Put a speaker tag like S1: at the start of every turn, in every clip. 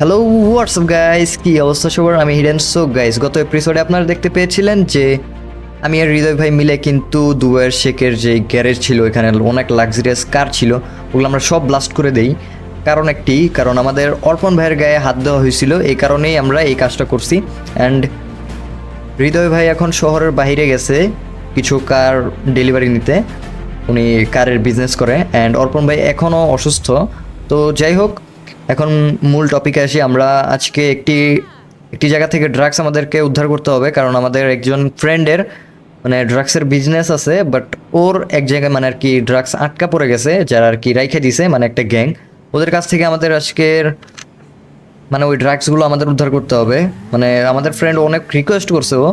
S1: Hello WhatsApp guys কি অবস্থা সবার? আমি হিডেন সো গাইস গত এপিসোডে আপনারা দেখতে পেয়েছিলেন যে আমি আর হৃদয় ভাই মিলে কিন্তু দুবাইয়ের শেখের যে গ্যারেজ ছিল, এখানে অনেক লাক্সারিয়াস কার ছিল, ওগুলো আমরা সব ব্লাস্ট করে দেই। কারণ একটি, কারণ আমাদের অর্পণ ভাইয়ের গায়ে হাত দেওয়া হয়েছিল, এই কারণেই আমরা এই কাজটা করছি। অ্যান্ড হৃদয় ভাই এখন শহরের বাইরে গেছে কিছু কার ডেলিভারি নিতে। উনি কারের বিজনেস করে। অ্যান্ড অর্পণ ভাই এখনও অসুস্থ। তো যাই হোক এখন মূল টপিকে আসি। আমরা আজকে একটি একটি জায়গা থেকে ড্রাগস আমাদেরকে উদ্ধার করতে হবে, কারণ আমাদের একজন ফ্রেন্ডের মানে ড্রাগসের বিজনেস আছে বাট ওর এক জায়গায় মানে আর কি ড্রাগস আটকা পড়ে গেছে, যারা আর কি রাইখে দিছে মানে একটা গ্যাং ওদের কাছ থেকে আমাদের আজকের মানে ওই ড্রাগসগুলো আমাদের উদ্ধার করতে হবে। মানে আমাদের ফ্রেন্ড অনেক রিকোয়েস্ট করছে ও,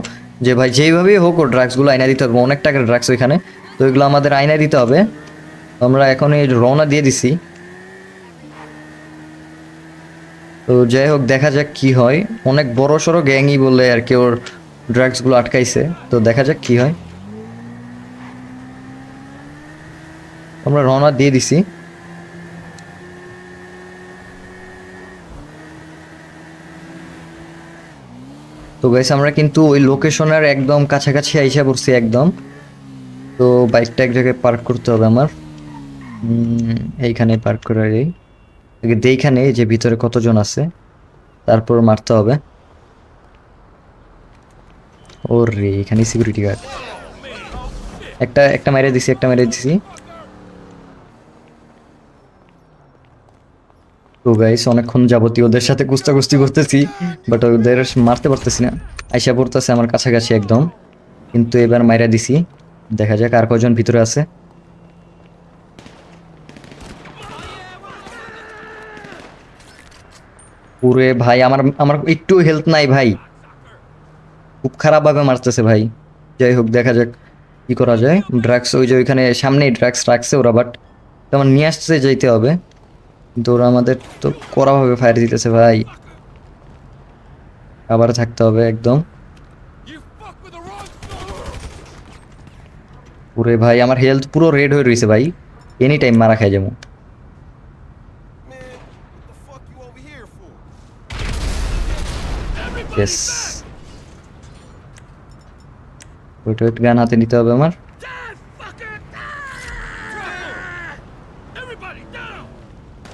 S1: যে ভাই যেইভাবেই হোক ও ড্রাগসগুলো আইনা দিতে হবে, অনেক টাকার ড্রাগস ওইখানে। তো এগুলো আমাদের আইনা দিতে হবে। আমরা এখন এই রওনা দিয়ে দিছি। তো যাই হোক, দেখা যাক কি হয়। অনেক বড় সড়ো গ্যাংই বলে আর কি ওর ড্রাগসগুলো আটকাইছে। তো দেখা যাক কি হয়। আমরা রওনা দিয়ে দিছি। তো গাইস আমরা কিন্তু ওই লোকেশনের একদম কাছাকাছি আইসা পড়ছি একদম। তো বাইকটা এক জায়গায় পার্ক করতে হবে আমার। এইখানে পার্ক করে এই দেখে নেই যে ভিতরে কতজন আছে। তারপর মারতে হবে। ওর রে এখানে সিকিউরিটি গার্ড একটা একটা মেরে দিছি, একটা মেরে দিছি। তো গাইস অনেকক্ষণ যাবতীয় ওদের সাথে কুস্তাকুস্তি করতেছি বাট ওদের মারতে পারতেছি না। আইসা পড়তেছে আমার কাছাকাছি একদম। কিন্তু এবার মাইরা দিছি। দেখা যাক আর কজন ভিতরে আছে। পুরে ভাই, আমার আমার একটু হেলথ নাই ভাই। খুব খারাপভাবে মারতেছে ভাই। যাই হোক, দেখা যাক কি করা যায়। ড্রাগস ওই যে ওইখানে সামনেই ড্রাগস রাখছে ওরা বাট তেমন নিয়ে আসতে যাইতে হবে। ওরা আমাদের তো কড়াভাবে ফায়ার দিতেছে ভাই। আবার থাকতে হবে একদম। পুরে ভাই, আমার হেলথ পুরো রেড হয়ে রয়েছে ভাই। এনি টাইম মারা খাই যাব। ইয়েস ওইটা ওইটা গান হাতে নিতে হবে আমার।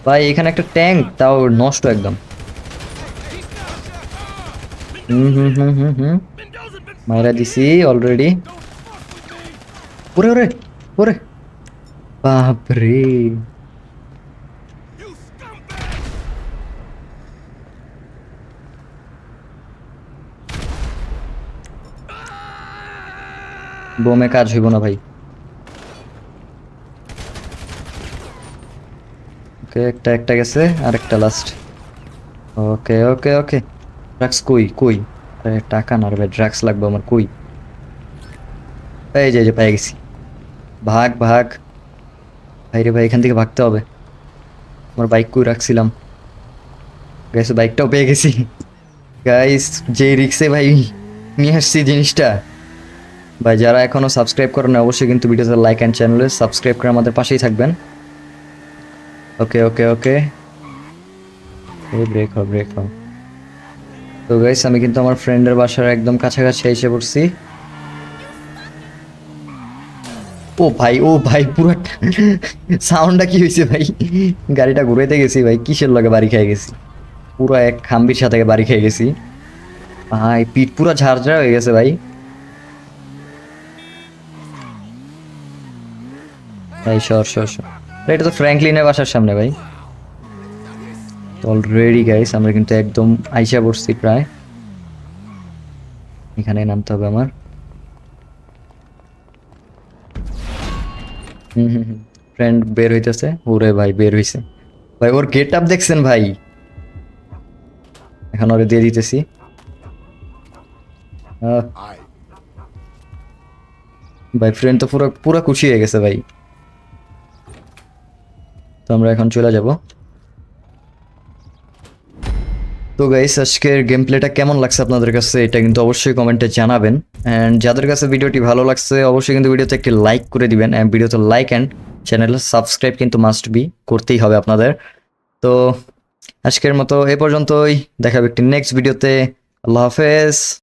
S1: ভাই, এখানে একটা ট্যাঙ্ক, তাও নষ্ট একদম। হুম হুম হুম হুম হুম। মাইরা দিছি অলরেডি ওরে ওরে ওরে। বাপরে। বোমে কাজ হইব না ভাই। ওকে, একটা একটা গেছে, আর একটা লাস্ট ওকে ওকে ওকে। ড্রাগস কই কই? টাকা না ভাই ড্রাগস লাগবে আমার, কই? এই যে যে, পেয়ে গেছি। ভাগ ভাগ। ভাই রে ভাই, এখান থেকে ভাগতে হবে। আমার বাইক কই রাখছিলাম। গেছে বাইকটাও পেয়ে গেছি। গাইস যে রিক্সে ভাই, নিয়ে আসছি জিনিসটা। ভাই, যারা এখনও সাবস্ক্রাইব করেন অবশ্যই কিন্তু ভিডিওতে লাইক অ্যান্ড চ্যানেলে সাবস্ক্রাইব করে আমাদের পাশেই থাকবেন। ওকে ওকে ওকে ব্রেক হও ব্রেক হও। তো গাইস আমি কিন্তু আমার ফ্রেন্ডের বাসার একদম কাছাকাছি এসে পড়ছি। ও ভাই ও ভাই, পুরো সাউন্ডটা কি হয়েছে ভাই? গাড়িটা ঘুরাইতে গেছি ভাই, কিসের লগে বাড়ি খেয়ে গেছি? পুরো এক খাম্বির সাথে বাড়ি খেয়ে গেছি। ভাই, পিঠ পুরো ঝাড়ঝাড় হয়ে গেছে ভাই। ভাই সর সর সর এটা তো ফ্র্যাঙ্কলিনের বাসার সামনে ভাই। অলরেডি গাইস আমরা কিন্তু একদম আইসা পড়ছি প্রায়। এখানে নামতে হবে আমার। হুম হুম ফ্রেন্ড বের হইতেছে। ওরে ভাই বের হইছে। ভাই ওর গেট আপ দেখছেন ভাই? এখন ওরে দিয়ে দিতেছি। ভাই ফ্রেন্ড তো পুরো পুরো খুশি হয়ে গেছে ভাই। তো আমরা এখন চলে যাব। তো গাইস আজকের গেম প্লেটা কেমন লাগছে আপনাদের কাছে? এটা কিন্তু অবশ্যই কমেন্টে জানাবেন। অ্যান্ড যাদের কাছে ভিডিওটি ভালো লাগছে, অবশ্যই কিন্তু ভিডিওতে একটি লাইক করে দিবেন। অ্যান্ড ভিডিওতে লাইক অ্যান্ড চ্যানেলে সাবস্ক্রাইব কিন্তু মাস্ট বি করতেই হবে আপনাদের। তো আজকের মতো এ পর্যন্তই। দেখাবে একটি নেক্সট ভিডিওতে আল্লাহ হাফেজ।